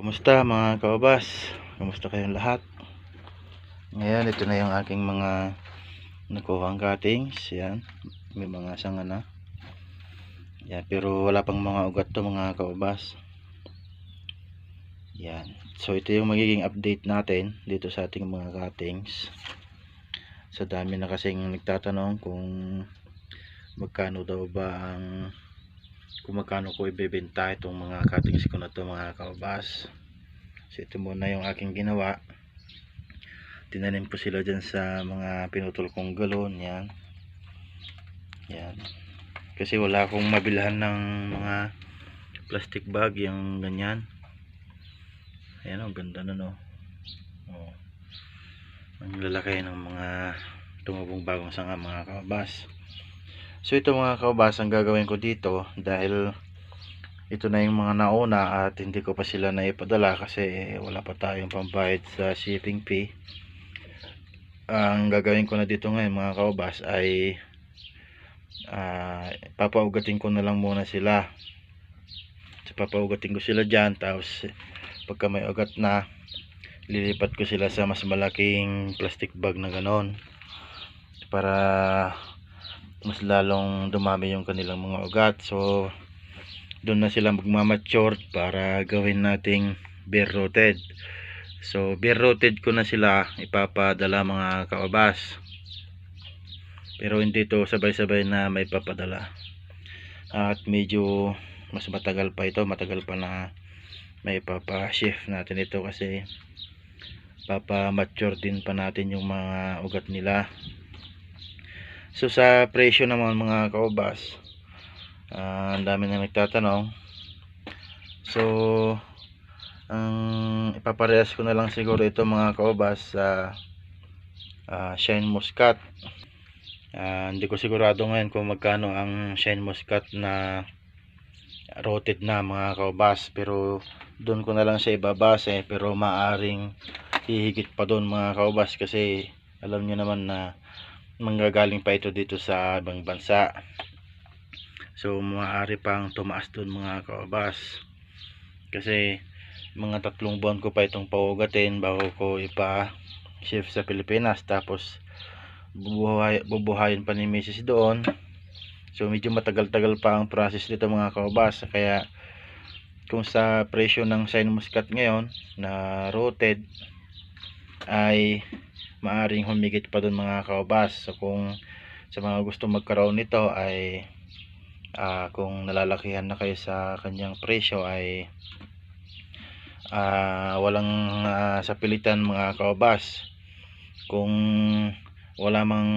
Kumusta mga kaobas? Kumusta kayong lahat? Ngayon, ito na yung aking mga nakuhang cuttings. Yan. May mga sanga na. Yan. Pero wala pang mga ugat to mga kaobas. Yan. So, ito yung magiging update natin dito sa ating mga cuttings. Sa dami na kasing nagtatanong kung magkano daw ba ang kung magkano ko ibebenta itong mga cuttings ko na to mga kaubas so ito muna yung aking ginawa. Tinanim ko sila dyan sa mga pinutol kong galon yan. Yan. Kasi wala akong mabilhan ng mga plastic bag yung ganyan. Ayan ang ganda na no oh. ang lalaki ng mga tumubong bagong sanga mga kaubas So ito mga kaubas ang gagawin ko dito dahil ito na yung mga nauna at hindi ko pa sila naipadala kasi wala pa tayong pambayad sa shipping fee. Ang gagawin ko na dito ngayon mga kaubas ay uh, papaugatin ko na lang muna sila. So papaugatin ko sila dyan tapos pagka may ugat na lilipat ko sila sa mas malaking plastic bag na ganon para mas lalong dumami yung kanilang mga ugat. So doon na sila magmamature para gawin nating beer rooted. So beer rooted ko na sila ipapadala mga kaobas. Pero hindi to sabay sabay na may papadala. At medyo mas matagal pa ito matagal pa na may papa shift natin ito kasi papa mature din pa natin yung mga ugat nila So sa presyo naman mga kaubas, uh, ang dami na nagtatanong. So ang ipaparehas ko na lang siguro ito mga kaubas sa uh, shine muscat. Uh, hindi ko sigurado ngayon kung magkano ang shine muscat na roted na mga kaubas pero doon ko na lang siya ibabase pero maaring hihigit pa doon mga kaubas kasi alam niyo naman na manggagaling pa ito dito sa ibang bansa. So maaari pang tumaas dun mga kaobas kasi mga tatlong buwan ko pa itong paugatin bago ko ipa shift sa Pilipinas. Tapos bubuhay, bubuhayin pa ni Mrs. doon. So medyo matagal-tagal pa ang process dito mga kaobas kaya kung sa presyo ng shine muscat ngayon na roted ay maaring humigit pa dun mga kaobas. So kung sa mga gusto magkaroon nito ay uh, kung nalalakihan na kayo sa kanyang presyo ay uh, walang uh, sa pilitan mga kaobas. Kung wala mang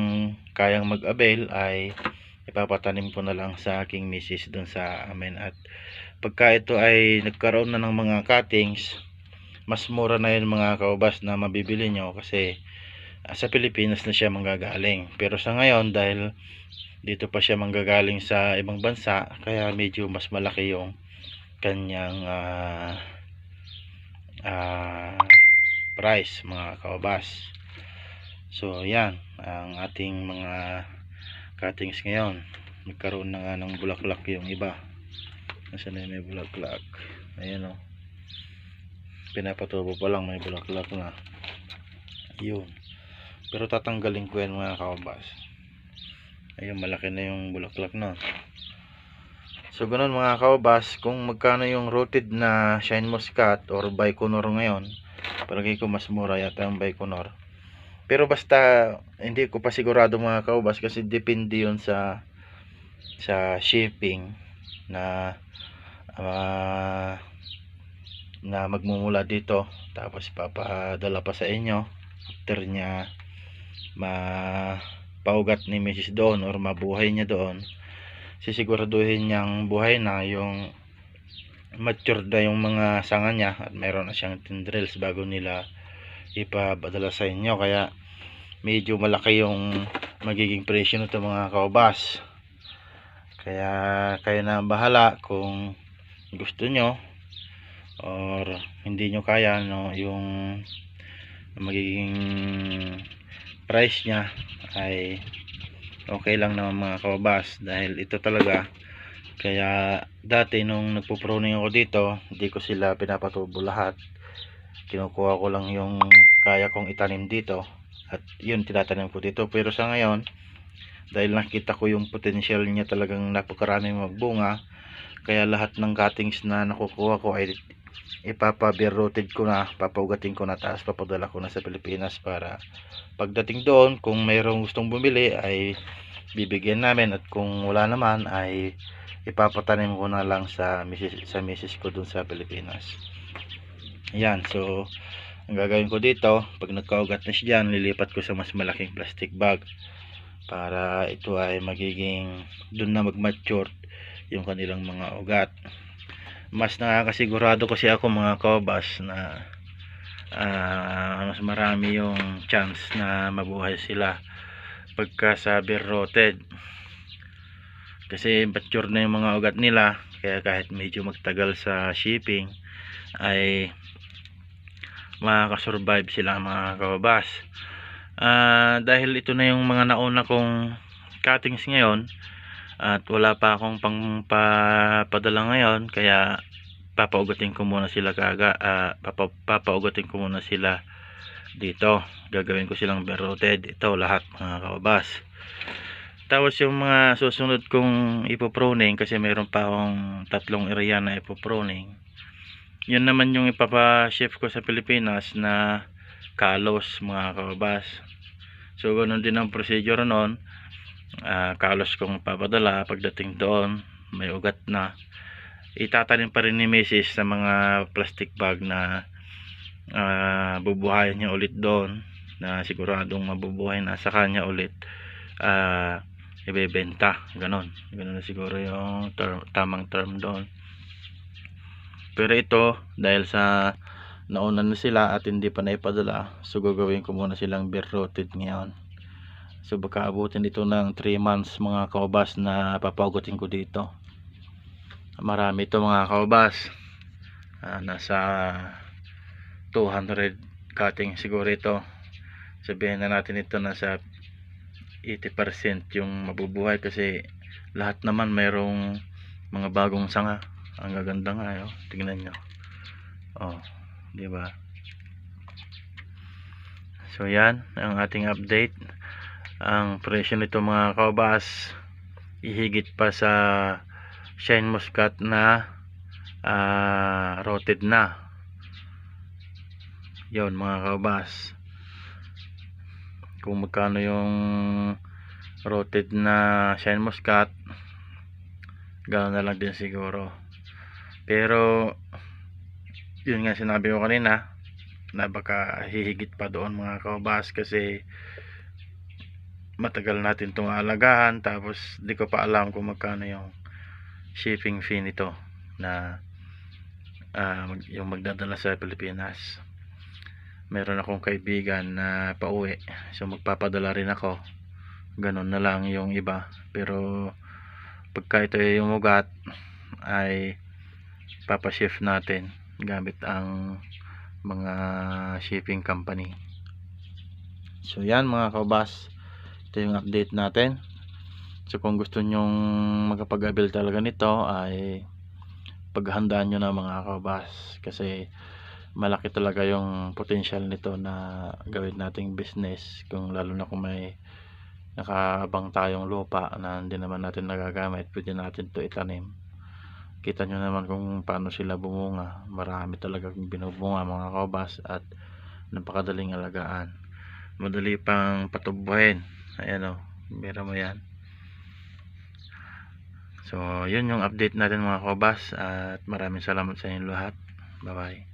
kayang mag-avail ay ipapatanim ko na lang sa aking misis dun sa amin. At pagka ito ay nagkaroon na ng mga cuttings mas mura na yun mga kaubas na mabibili nyo kasi uh, sa Pilipinas na siya manggagaling. Pero sa ngayon dahil dito pa siya manggagaling sa ibang bansa kaya medyo mas malaki yung kanyang uh, uh, price mga kaobas so yan ang ating mga cuttings ngayon. Nagkaroon na nga ng bulaklak yung iba. Nasa na may bulaklak? Ayan o oh. Pinapatubo pa lang may bulaklak na. Yun pero tatanggalin ko yan mga kababas ayun malaki na yung bulaklak na. So ganun mga kababas kung magkano yung rooted na shine muscat or Baikonur ngayon palagay ko mas mura yata yung Baikonur. Pero basta hindi ko pa sigurado mga kababas kasi depende yun sa sa shipping na uh, na magmumula dito tapos papadala pa sa inyo after niya mapaugat ni Mrs. doon or mabuhay niya doon sisiguraduhin niyang buhay na yung mature na yung mga sanga niya at mayroon na siyang tendrils bago nila ipapadala sa inyo kaya medyo malaki yung magiging presyo nito mga kaubas kaya kayo na bahala kung gusto nyo or hindi nyo kaya no, yung magiging price niya ay okay lang naman mga kababas dahil ito talaga. Kaya dati nung nagpo-pruning ako dito hindi ko sila pinapatubo lahat. Kinukuha ko lang yung kaya kong itanim dito at yun tinatanim ko dito. Pero sa ngayon dahil nakita ko yung potential niya talagang napakaraming magbunga kaya lahat ng cuttings na nakukuha ko ay ipapa-rotate ko na papaugatin ko na tapos papadala ko na sa Pilipinas para pagdating doon kung mayroong gustong bumili ay bibigyan namin at kung wala naman ay ipapatanim ko na lang sa misis, sa misis ko doon sa Pilipinas. Yan so ang gagawin ko dito pag nagkaugat na siya dyan lilipat ko sa mas malaking plastic bag para ito ay magiging doon na mag-mature yung kanilang mga ugat. Mas nakakasigurado kasi ako mga kobas na ah, mas marami yung chance na mabuhay sila pagka sa rotted. Kasi mature na yung mga ugat nila kaya kahit medyo magtagal sa shipping ay makakasurvive sila mga kababas Ah, dahil ito na yung mga nauna kong cuttings ngayon at wala pa akong pangpapadala ngayon kaya papaugatin ko muna sila kaga ah, papa, papaugatin ko muna sila dito. Gagawin ko silang beroted ito lahat mga kababas tapos yung mga susunod kong ipoproning kasi mayroon pa akong tatlong area na ipoproning. Yun naman yung ipapa-shift ko sa Pilipinas na kalos mga kababas so ganun din ang procedure noon Ah, kalos kong papadala pagdating doon may ugat na. Itatanim pa rin ni Mrs. sa mga plastic bag na ah, bubuhayin niya ulit doon na siguradong mabubuhay na sa kanya ulit ah, ibebenta ganon. Ganon na siguro yung term, tamang term doon. Pero ito dahil sa nauna na sila at hindi pa naipadala so gagawin ko muna silang beer rooted ngayon so baka abutin ito ng 3 months mga kaubas na papagutin ko dito. Marami ito mga kaubas. Ah, nasa 200 cutting siguro ito. Sabihin na natin ito nasa 80% yung mabubuhay kasi lahat naman mayroong mga bagong sanga. Ang gaganda nga eh, oh. tingnan nyo. Oh di ba? So yan ang ating update ang presyo nito mga kaubas ihigit pa sa shine muscat na ah, rotted na. Yon mga kaubas kung magkano yung rotted na shine muscat gano'n na lang din siguro. Pero yun nga sinabi ko kanina na baka hihigit pa doon mga kaubas kasi matagal natin itong alagahan tapos di ko pa alam kung magkano yung shipping fee nito na mag- yung magdadala sa Pilipinas. Meron akong kaibigan na pauwi so magpapadala rin ako. Ganun na lang yung iba. Pero pagka ito yung ugat ay papashift natin gamit ang mga shipping company. So yan mga kabas ito yung update natin. So kung gusto nyong magkapag-avail talaga nito ay paghandaan nyo na mga kabas kasi malaki talaga yung potential nito na gawin nating business kung lalo na kung may nakaabang tayong lupa na hindi naman natin nagagamit pwede natin to itanim. Kita nyo naman kung paano sila bumunga. Marami talaga binubunga mga kabas at napakadaling alagaan. Madali pang patubuhin ayan o meron mo yan. So yun yung update natin mga kabas. At maraming salamat sa inyong lahat. Bye bye